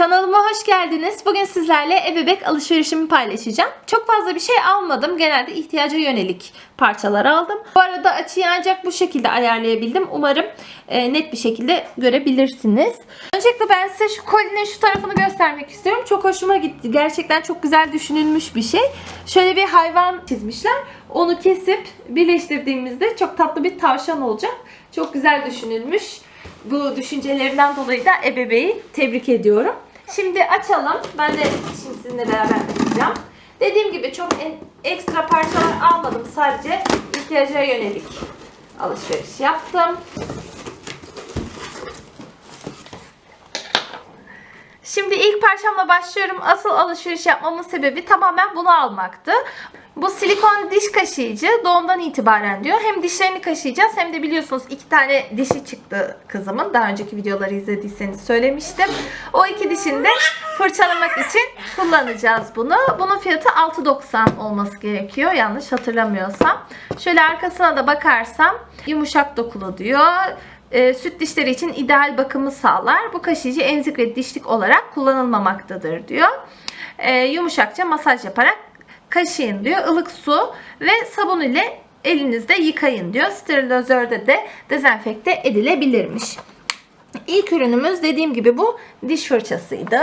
Kanalıma hoş geldiniz. Bugün sizlerle ebebek alışverişimi paylaşacağım. Çok fazla bir şey almadım. Genelde ihtiyaca yönelik parçalar aldım. Bu arada açıyı ancak bu şekilde ayarlayabildim. Umarım e, net bir şekilde görebilirsiniz. Öncelikle ben size şu kolinin şu tarafını göstermek istiyorum. Çok hoşuma gitti. Gerçekten çok güzel düşünülmüş bir şey. Şöyle bir hayvan çizmişler. Onu kesip birleştirdiğimizde çok tatlı bir tavşan olacak. Çok güzel düşünülmüş. Bu düşüncelerinden dolayı da ebeveyi tebrik ediyorum. Şimdi açalım. Ben de şimdi sizinle beraber açacağım. Dediğim gibi çok ekstra parçalar almadım. Sadece ihtiyaca yönelik alışveriş yaptım. Şimdi ilk parçamla başlıyorum. Asıl alışveriş yapmamın sebebi tamamen bunu almaktı. Bu silikon diş kaşıyıcı doğumdan itibaren diyor. Hem dişlerini kaşıyacağız hem de biliyorsunuz iki tane dişi çıktı kızımın. Daha önceki videoları izlediyseniz söylemiştim. O iki dişini de fırçalamak için kullanacağız bunu. Bunun fiyatı 6.90 olması gerekiyor. Yanlış hatırlamıyorsam. Şöyle arkasına da bakarsam yumuşak dokulu diyor e, süt dişleri için ideal bakımı sağlar. Bu kaşıyıcı emzik ve dişlik olarak kullanılmamaktadır diyor. E, yumuşakça masaj yaparak kaşıyın diyor. Ilık su ve sabun ile elinizde yıkayın diyor. Sterilizörde de dezenfekte edilebilirmiş. İlk ürünümüz dediğim gibi bu diş fırçasıydı.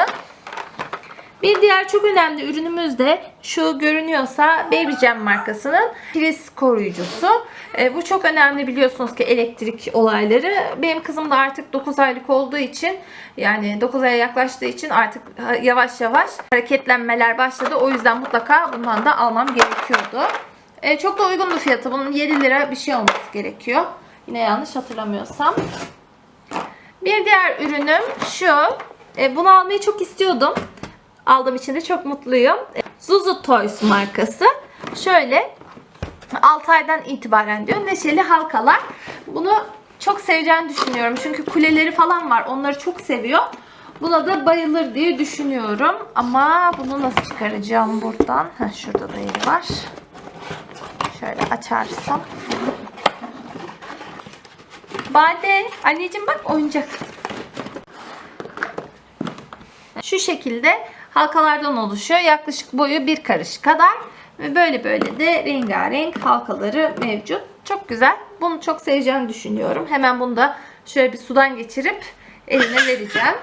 Bir diğer çok önemli ürünümüz de şu görünüyorsa Baby Jam markasının priz koruyucusu. E, bu çok önemli biliyorsunuz ki elektrik olayları. Benim kızım da artık 9 aylık olduğu için yani 9 aya yaklaştığı için artık yavaş yavaş hareketlenmeler başladı. O yüzden mutlaka bundan da almam gerekiyordu. E, çok da uygun bir fiyatı. Bunun 7 lira bir şey olması gerekiyor. Yine yanlış hatırlamıyorsam. Bir diğer ürünüm şu. E, bunu almayı çok istiyordum. Aldığım için de çok mutluyum. Zuzu Toys markası. Şöyle 6 aydan itibaren diyor. Neşeli halkalar. Bunu çok seveceğini düşünüyorum. Çünkü kuleleri falan var. Onları çok seviyor. Buna da bayılır diye düşünüyorum. Ama bunu nasıl çıkaracağım buradan? Heh, şurada da yeri var. Şöyle açarsam. Bade. Anneciğim bak oyuncak. Şu şekilde halkalardan oluşuyor. Yaklaşık boyu bir karış kadar. Ve böyle böyle de rengarenk halkaları mevcut. Çok güzel. Bunu çok seveceğini düşünüyorum. Hemen bunu da şöyle bir sudan geçirip eline vereceğim.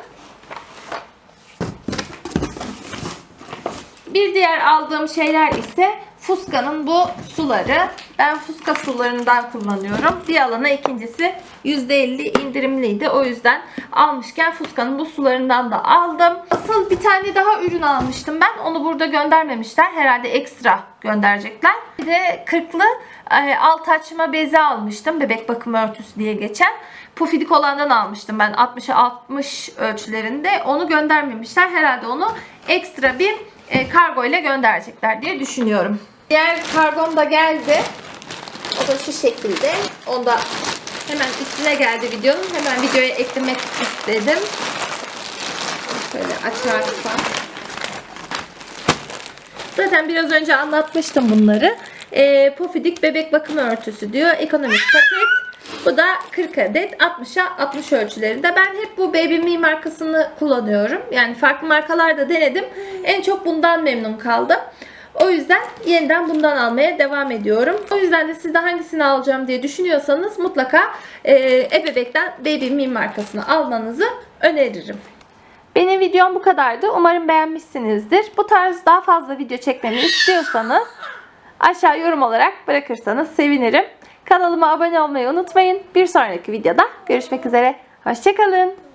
Bir diğer aldığım şeyler ise Fuska'nın bu suları. Ben Fuska sularından kullanıyorum. Bir alana ikincisi %50 indirimliydi. O yüzden almışken Fuska'nın bu sularından da aldım. Asıl bir tane daha ürün almıştım ben. Onu burada göndermemişler. Herhalde ekstra gönderecekler. Bir de kırklı e, alt açma bezi almıştım. Bebek bakım örtüsü diye geçen. Pufidik olandan almıştım ben 60'a 60 ölçülerinde. Onu göndermemişler. Herhalde onu ekstra bir e, kargo ile gönderecekler diye düşünüyorum. Diğer kargom da geldi. O da şu şekilde. Onda hemen üstüne geldi videonun. Hemen videoya eklemek istedim. Şöyle açarsam. Zaten biraz önce anlatmıştım bunları. E, Pofidik bebek bakım örtüsü diyor. Ekonomik paket. Bu da 40 adet 60'a 60 ölçülerinde. Ben hep bu Baby Me markasını kullanıyorum. Yani farklı markalar da denedim. En çok bundan memnun kaldım. O yüzden yeniden bundan almaya devam ediyorum. O yüzden de siz de hangisini alacağım diye düşünüyorsanız mutlaka e, ebebekten Baby Me markasını almanızı öneririm. Benim videom bu kadardı. Umarım beğenmişsinizdir. Bu tarz daha fazla video çekmemi istiyorsanız aşağı yorum olarak bırakırsanız sevinirim. Kanalıma abone olmayı unutmayın. Bir sonraki videoda görüşmek üzere. Hoşçakalın.